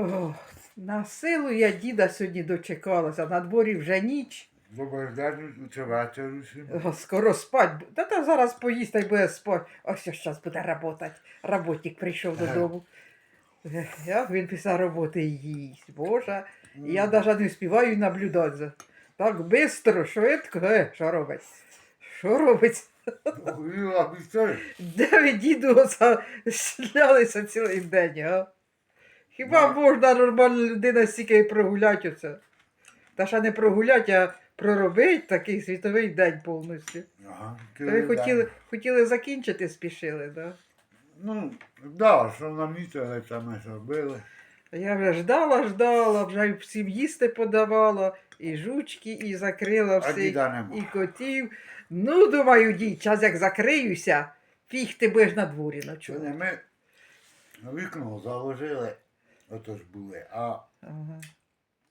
Ох, на силу я діда сьогодні дочекалася, на дворі вже ніч. День чи усім. О, Скоро спать. Та там зараз поїсть та й буде спать. Ось зараз буде працювати. Работник прийшов додому. Як він після роботи їсть, боже. Я навіть не співаю наблюдати. за- Так швидко, швидко. Е, що робить? Що робить? Де ви діду оце цілий день, а? Хіба можна нормальна людина стільки прогуляти оце? Та ще не прогуляти, а проробити такий світовий день повністю. Ага, ви хотіли, хотіли закінчити, спішили, так? Да? Ну, да, що намітили, це ми зробили. Я вже ждала, ждала, вже всім їсти подавала, і жучки, і закрила всіх, і котів. Ну, думаю, дід, час як закриюся, фіг ти будеш на дворі ночувати. ми вікно заложили, ото ж були, а Ага.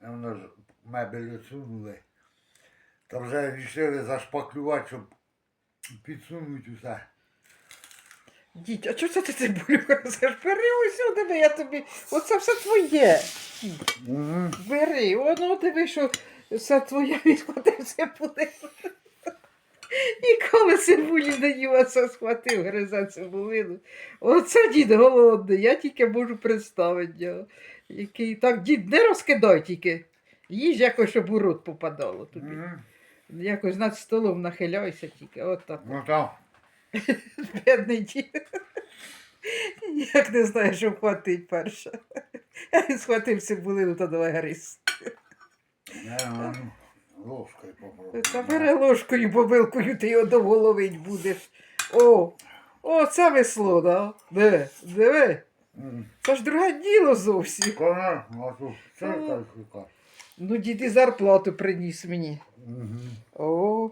воно ж мебель відсунули. Та вже вирішили зашпаклювати, щоб підсунути усе. Дідь, а чого це ти цибулю розкажеш? Бери ось у тебе, я тобі. Оце все твоє. Угу. Бери, воно диви, що все твоє відхватив цибулину. Ніколи цибулі не їв, а це схватив, гризе цибулину. Оце дід голодний, я тільки можу представити його. Який так, дід, не розкидай тільки. Їж якось, щоб у рот попадало тобі. Якось над столом нахиляйся тільки. От так. Ну там, Бідний дід. Як не знає, що вхватить перше. Схватив цибулину та давай гриз. не, ну, ложкою попробуй. Та бери ложкою, бо вилкою ти його довго ловить будеш. О, о, це весло, да? Диви, диви. Це ж друге діло зовсім. Конечно, а тут Ага. так. Ну, дід і зарплату приніс мені. Угу. О,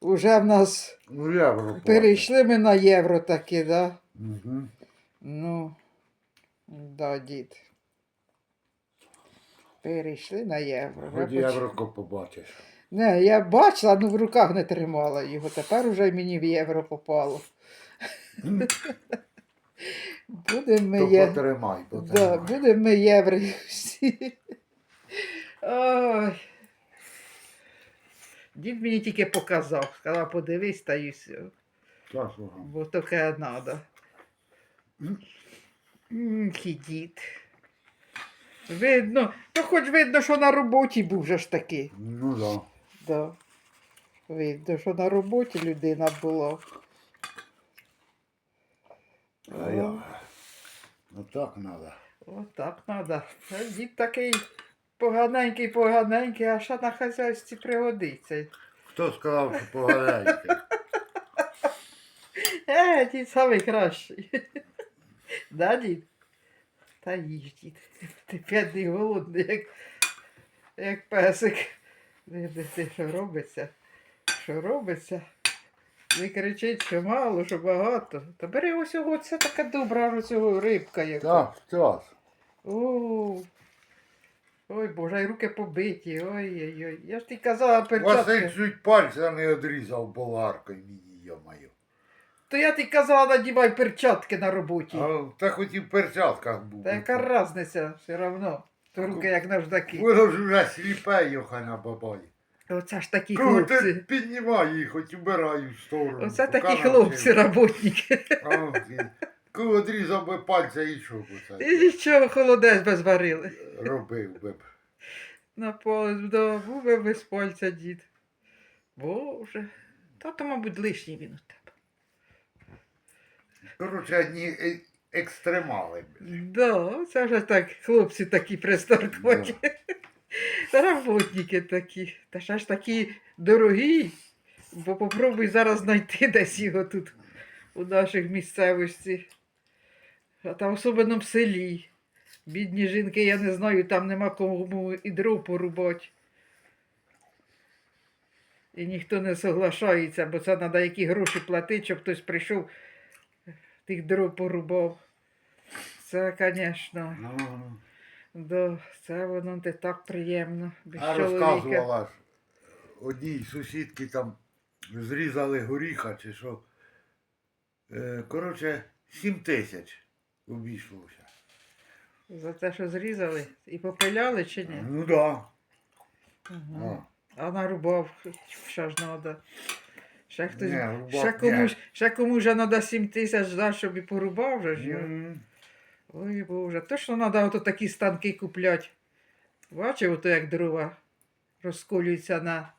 уже в нас Ну, євро. перейшли ми на євро таки, да? Угу. Ну, да, дід. Перейшли на євро. Хоч Вже євро побачиш. Не, я бачила, ну в руках не тримала його. Тепер уже мені в євро попало. Будемо є... потримай, да, будемо ми євреї всі. Ой. Дід мені тільки показав, сказав, подивись та й все. Бо таке треба. Дід. Видно, то хоч видно, що на роботі був же ж таки. Ну да. Да. Видно, що на роботі людина була. А я. Ну так надо. Отак треба. Дід такий поганенький, поганенький, а ще на хазяйстві пригодиться. Хто сказав, що погаляйте? Е, дід самий кращий. Да, дід? Та їж, дід. Ти бідний голодний, як, як песик. Диви, ти що робиться? Що робиться? Не кричить, що мало, що багато. Та бери ось його, це така добра ось рибка яка. Так, так. О, ой, боже, і руки побиті. Ой-ой-ой. Я ж ти казала перчатки. чуть пальця не одрізав болгаркою мені, йомаю. То я ти казала, надівай перчатки на роботі. А та хоч і в перчатках був. Та яка різниця все одно. То руки як наждаки. Воно ж уже сліпе, йохана бабай. Оце ж такі Ну, ти хлопці. піднімай їх, хоч убирай в сторону. Оце такі навчив. хлопці, роботники. А, ти- Коли одрізав би пальця і б І це нічого холодець без варили. робив би. б. На поле да, був би без пальця дід. Боже. Та то, мабуть, лишній він у тебе. Коротше, одні е- екстремали. Да, це вже так, хлопці такі пристаркоті. Работники такі. Та ще ж такі дорогі. Бо попробуй зараз знайти десь його тут у наших місцевості. А та особливо в селі. Бідні жінки, я не знаю, там нема кому і дров порубати. І ніхто не соглашається, бо це треба які гроші платити, щоб хтось прийшов, тих дров порубав. Це, звісно, Ну, да, це воно не так приємно. Без А чоловіка. розказувала ж, одній сусідки там зрізали горіха чи що. Е, Коротше, 7 тисяч обійшлося. За те, що зрізали і попиляли чи ні? Ну да. Ага. А. А нарубав, що ж треба. Ще хтось. Ні, рубав, ще, ні. комусь, ще комусь вже треба 7 тисяч да, щоб і порубав вже ж. його. М, Ой Боже, точно треба ото такі станки купляти. Бачив, ото як дрова розколюються на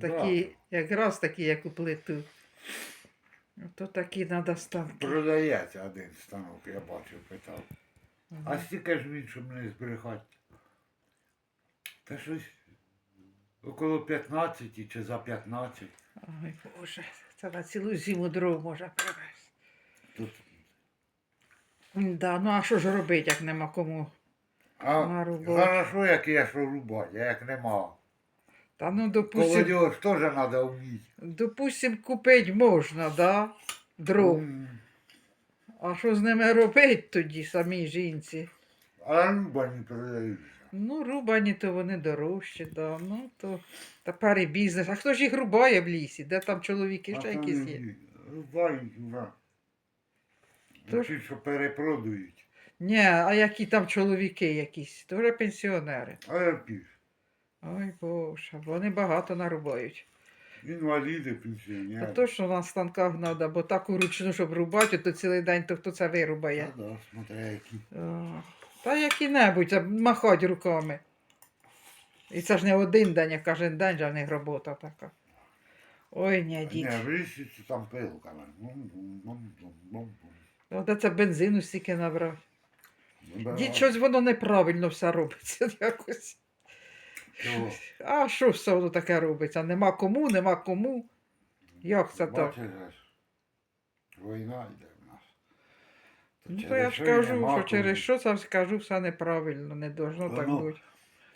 такі, якраз такі, як у плиту. Ото такі треба станки. Продається один станок, я бачив, питав. А стільки ж він, щоб не збрехати. Та щось около 15 чи за 15. Ой Боже, це на цілу зиму дров може привезти. Тут. Да, ну а що ж робити, як нема кому? А Нарубати. хорошо, як я що рубати, а як нема. Та ну, допустим, Колодьож теж треба вміти. допустим, купити можна, да? Дров. М, А що з ними робити тоді самій жінці? А рубані продаються. Ну, рубані, то вони дорожчі, да. Ну, то тепер і бізнес. А хто ж їх рубає в лісі? Де там чоловіки ще А якісь є? Рубають вже. Тож- Ті, що перепродають. Ні, а які там чоловіки якісь? То вже пенсіонери. А я пів. Ой Боже, вони багато нарубають. Інваліди, пенсіонери. то, що на станках треба, бо так уручну, щоб рубати, то цілий день, то хто це вирубає. Та да, смотря які. О, Та які-небудь, махать руками. І це ж не один день, а кожен день же в них робота така. Ой, ні, дід. Ні, в це там пилками. Бум-бум-бум-бум-бум. Це бензину стільки набрав. Вибирай. Дід, щось воно неправильно все робиться якось. Чого? А що все воно таке робиться? Нема кому, нема кому. Як це так? Бачиш, війна йде Ну, то я ж кажу, що через що це скажу все неправильно, не должно так Воно- бути.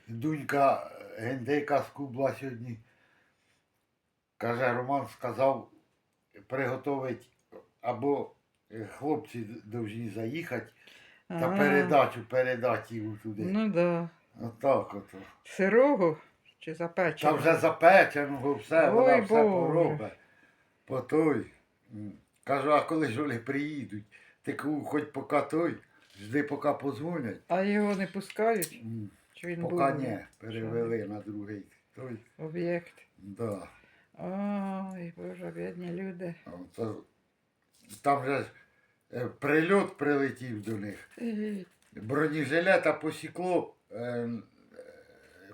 Дунька Гендейка з Кубла сьогодні. Каже, Роман сказав приготовить або е, хлопці повинні заїхати та Ага. передачу передати його туди. Ну да. Отак ото. Сирого чи Та запеченого? вже запеченого все, Ой, вона все Боже. поробить. По той. М. Кажу, а коли ж вони приїдуть? Ти хоч поки той, жди, поки позвонять. А його не пускають? Чи він Поки був ні, перевели на другий. Той. об'єкт? Да. Ой, боже, бідні люди. Це, там же ж е, прильот прилетів до них. Бронежилета посікло. Е, е,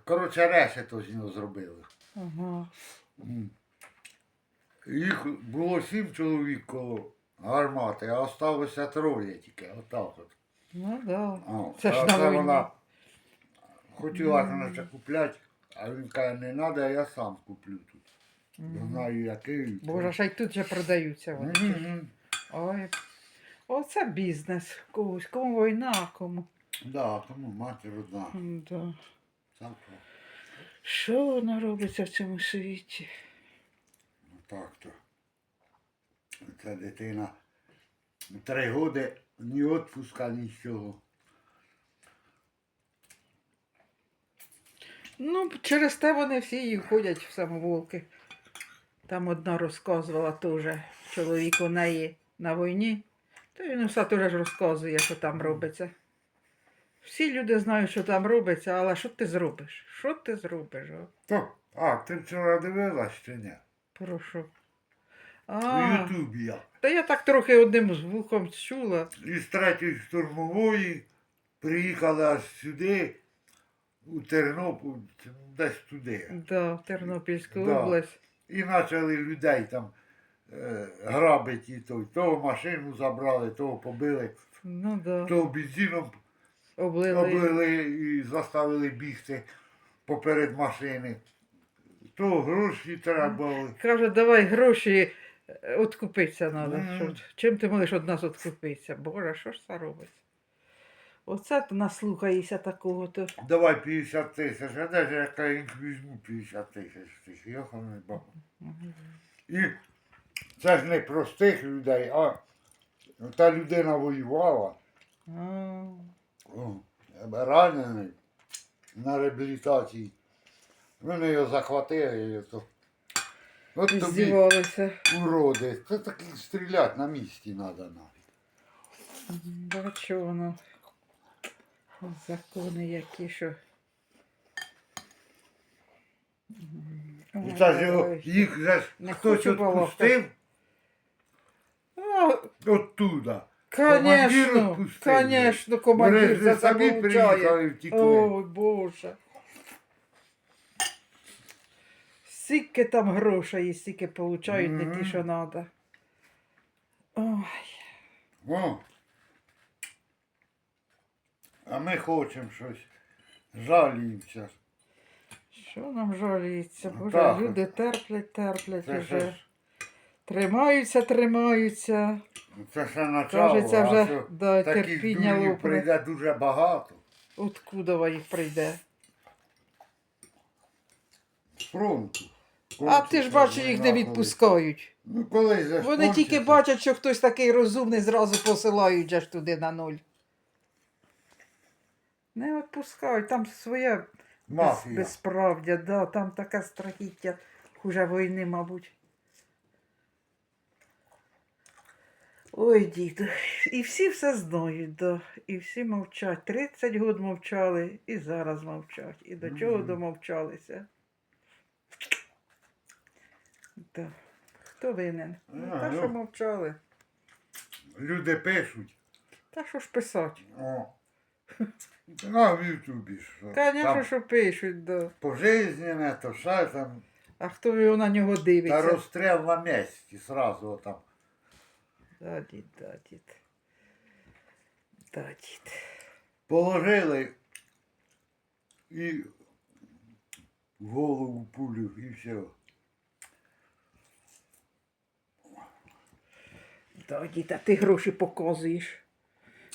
коротше, решето з нього зробили. Ага. Їх було сім чоловік коло гармати, а осталося троє тільки. Отак от. Ну да. А, Це ж а на це війні. вона хотіла Мгм. mm. купляти, а він каже, не треба, я сам куплю тут. Мгм. знаю, який. Боже, ще й тут же продаються вони. Мгм. Ой. Оце бізнес когось. Кому війна, а кому. Да, тому матір одна. Да. Завтра. Що воно робиться в цьому світі? Ну так то. Ця дитина три роки ні відпуска, нічого. Ну, через те вони всі і ходять в самоволки. Там одна розказувала теж, чоловік у неї на війні, то він все теж розказує, що там робиться. Всі люди знають, що там робиться, але що ти зробиш? Що ти зробиш? О? То, а, ти вчора дивилась чи ні? Про А, Ютубі я. та я так трохи одним звуком чула. Із третьої штурмової приїхали аж сюди, у Тернопіль, десь туди. Да, в Тернопільську Да. область. І почали людей там е, грабити і. Того машину забрали, того побили, Ну да. того бензином Облили. облили і заставили бігти поперед машини. То гроші треба були. Каже, давай гроші откупитися треба. Мгм. Чим ти можеш від нас откупитися? Боже, що ж це робиться? Оце ти наслухаєшся такого то. Давай 50 тисяч, а ж я кажу, візьму 50 тисяч тих, йоханий баба. І це ж не простих людей, а та людина воювала, о, ранений на реабілітації. Вони його захватили. То. От тобі Здівалися. уроди. Це таки стріляти на місці треба навіть. Бачу воно. Закони які, що. І це ж його, їх же ж Не хтось хочу відпустив оттуда. Командир Конечно, відпустив, конечно, Вони командир ж за це самі получає. втікли. Ой, Боже. Скільки там грошей, і скільки получають, не ті, що треба. Ой, О. А ми хочемо щось. Жаліємося. що нам жаліється? Ну, Боже, так. люди терплять, терплять Це уже. ж Тримаються, тримаються. це ще начало, Кажеться, а вже що таких терпіння дурнів лопне. прийде дуже багато. Откуда їх прийде? З фронту. А ти ж бачиш, їх не відпускають. Ну, коли же ж Вони тільки бачать, що хтось такий розумний, зразу посилають же ж туди на нуль. Не відпускають, там своє без, Мафія. безправдя, да, там таке страхіття, хуже війни, мабуть. Ой, діду, і всі все знають, да. і всі мовчать. 30 років мовчали, і зараз мовчать. І до чого Мгм. домовчалися. Да. Хто винен? Ну, та, ну. що мовчали. Люди пишуть. Та що ж писати? О. На в Ютубі. Звісно, що пишуть, да. пожизненне, то ще там. А хто його на нього дивиться? Та розстріл на місці сразу там. Да, дід, да, дід. Да, дід. Положили і в голову пулю і все. Да, дід, а ти гроші показуєш.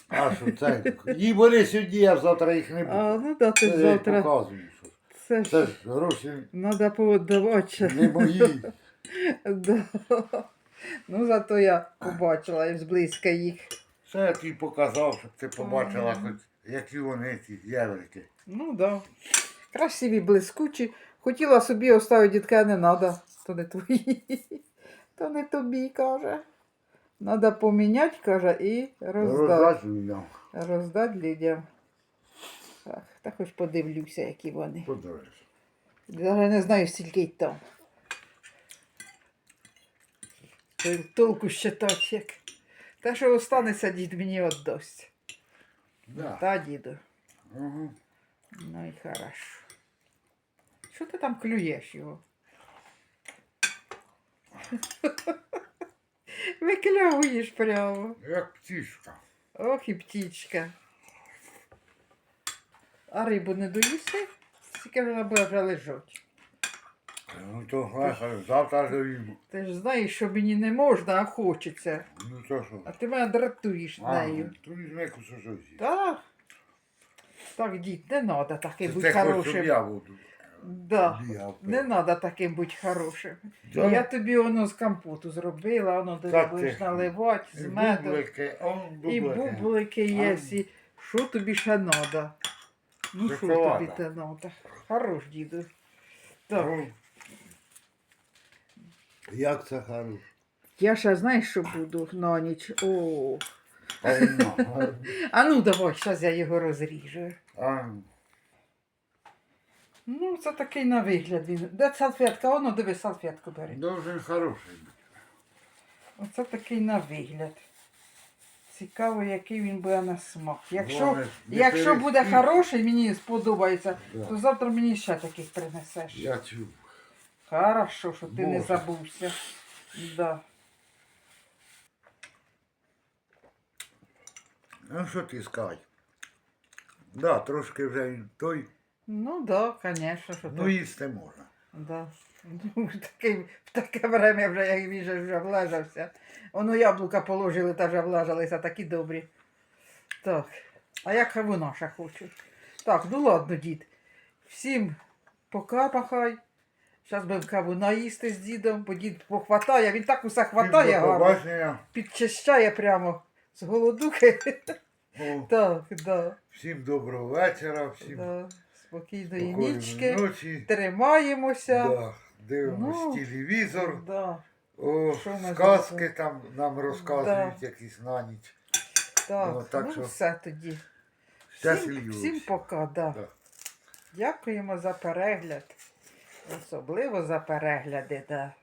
А що це? Їй вони сьогодні, я завтра їх не буду. А, ну да, ти Це я їй завтра. показую. Що. Це Це ж ж гроші треба повіддавати. не мої. Да. Ну, зато я побачила і зблизька їх. Це я тобі показав, щоб ти побачила, хоч, які вони ці єврики. Ну, да. Красиві, блискучі. Хотіла собі оставити дітка, не треба. То не твої. То не тобі, каже. Треба поміняти, каже, і роздати. Роздати людям. Так, та хоч подивлюся, які вони. Подивись. Даже не знаю, скільки й там. Тол- Толку считати як. Те, що останеться, дід мені віддасть. Да. Та, діду. Угу. Ну і хорошо. Що ти там клюєш його? Викльовуєш прямо. Як птічка. Ох і птічка. А рибу не доїси? Тільки вона буде вже лежати. Ну то знаєш, завтра доїм. Ти ж знаєш, що мені не можна, а хочеться. Ну то що? А ти мене дратуєш А, нею. то візьми кусочок з'їсть. Так. Так, дід, не треба таким Це бути хорошим. я буду Да. бігав. Не треба таким бути хорошим. Да? Я тобі воно з компоту зробила, воно ти Так будеш ти. наливати І з медом. бублики, он І бублики. бублики є, А. і що тобі ще треба? Ну що Шоколада. тобі те треба? Хорош, діду. Так, Ну, Як це хорошо? я ще знаєш, що буду на ніч. О. А, ну, А ну давай, зараз я його розріжу. а, Ну, це такий на вигляд він. Де салфетка? Воно, диви, салфетку бери. Дуже хороший. Оце такий на вигляд. Цікаво, який він буде на смак. Якщо, Головне, не якщо буде перестій. хороший, мені сподобається, Да. то завтра мені ще таких принесеш. Я чув. Хорошо, що ти не Боже. забувся. Да. Ну що ти скажеш? Да, трошки вже він той, Ну да, звісно, що ну ти. їсти можна. Да. Ну, такий, в таке время вже, як він же вже влежався. Воно яблука положили та вже влежалися, такі добрі. Так. А як вона ще хоче? Так, ну ладно, дід. Всім пока пахай. Зараз будемо каву наїсти з дідом, бо дід похватає, він так усе хватає до гарно. побачення. Підчищає прямо з голодухи. О, Так, да, Всім доброго вечора, всім да. Спокійної спокійної нічки. ночі. Тримаємося. Да, дивимось Ну, телевізор. Да, О, Що ми сказки там нам розказують якісь на ніч. так, Ну, так ну що- все тоді. Всім, всім пока, да. Да. Дякуємо за перегляд. Особливо за перегляди, да.